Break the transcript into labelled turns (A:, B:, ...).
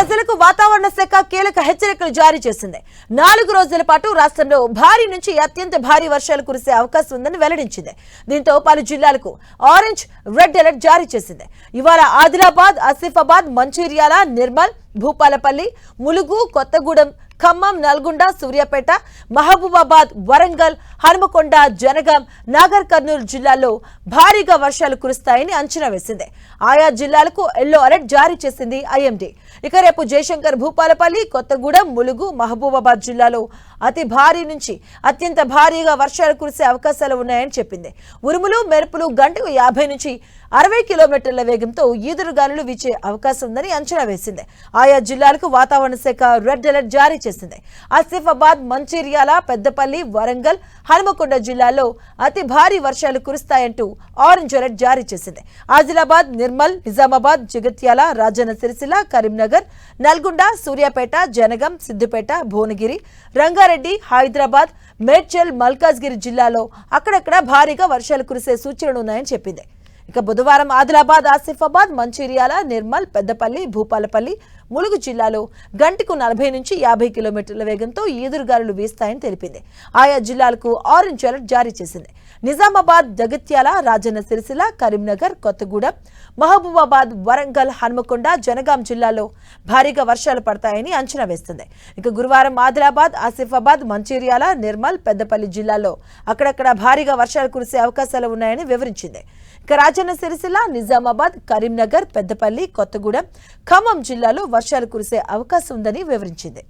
A: వాతావరణ శాఖ కీలక హెచ్చరికలు జారీ చేసింది. నాలుగు రోజుల పాటు రాష్ట్రంలో భారీ నుంచి అత్యంత భారీ వర్షాలు కురిసే అవకాశం ఉందని వెల్లడించింది. దీంతో పలు జిల్లాలకు ఆరెంజ్ రెడ్ అలర్ట్ జారీ చేసింది. ఇవాళ ఆదిలాబాద్ ఆసిఫాబాద్ మంచిర్యాల నిర్మల్ భూపాలపల్లి ములుగు కొత్తగూడెం ఖమ్మం నల్గొండ సూర్యాపేట మహబూబాబాద్ వరంగల్ హనుమకొండ జనగాం నాగర్ కర్నూలు జిల్లాల్లో భారీగా వర్షాలు కురుస్తాయని అంచనా వేసింది. ఆయా జిల్లాలకు ఎల్లో అలర్ట్ జారీ చేసింది ఐఎండీ. ఇక రేపు జయశంకర్ భూపాలపల్లి కొత్తగూడెం ములుగు మహబూబాబాద్ జిల్లాలో అతి భారీ నుంచి అత్యంత భారీగా వర్షాలు కురిసే అవకాశాలు ఉన్నాయని చెప్పింది. ఉరుములు మెరుపులు గంటకు యాభై నుంచి అరవై కిలోమీటర్ల వేగంతో ఈదురుగాలులు వీచే అవకాశం ఉందని అంచనా వేసింది. ఆయా జిల్లాలకు వాతావరణ శాఖ రెడ్ అలర్ట్ జారీ చేసింది. ఆసిఫాబాద్ మంచిర్యాల పెద్దపల్లి వరంగల్ హనుమకొండ జిల్లాల్లో అతి భారీ వర్షాలు కురుస్తాయంటూ ఆరెంజ్ అలర్ట్ జారీ చేసింది. ఆదిలాబాద్ నిర్మల్ నిజామాబాద్ జగిత్యాల రాజన్న సిరిసిల్ల కరీంనగర్ నల్గొండ సూర్యాపేట జనగం సిద్దిపేట భువనగిరి రంగారెడ్డి హైదరాబాద్ మేడ్చల్ మల్కాజ్గిరి జిల్లాలో అక్కడక్కడ భారీగా వర్షాలు కురిసే సూచనలు ఉన్నాయని చెప్పింది. ఇక బుధవారం ఆదిలాబాద్ ఆసిఫాబాద్ మంచిర్యాల నిర్మల్ పెద్దపల్లి భూపాలపల్లి ములుగు జిల్లాలో గంటకు నలభై నుంచి యాభై కిలోమీటర్ల వేగంతో ఈదురుగాలులు వీస్తాయని తెలిపింది. ఆయా జిల్లాలకు ఆరెంజ్ అలర్ట్ జారీ చేసింది. నిజామాబాద్ జగిత్యాల రాజన్న సిరిసిల్ల కరీంనగర్ కొత్తగూడెం మహబూబాబాద్ వరంగల్ హన్మకొండ జనగాం జిల్లాలో భారీగా వర్షాలు పడతాయని అంచనా వేస్తుంది. ఇక గురువారం ఆదిలాబాద్ ఆసిఫాబాద్ మంచిర్యాల నిర్మల్ పెద్దపల్లి జిల్లాల్లో అక్కడక్కడ భారీగా వర్షాలు కురిసే అవకాశాలు ఉన్నాయని వివరించింది. ఇక రాజన్న సిరిసిల్ల నిజామాబాద్ కరీంనగర్ పెద్దపల్లి కొత్తగూడెం ఖమ్మం జిల్లాలో వర్షాలు కురిసే అవకాశం ఉందని వివరించింది.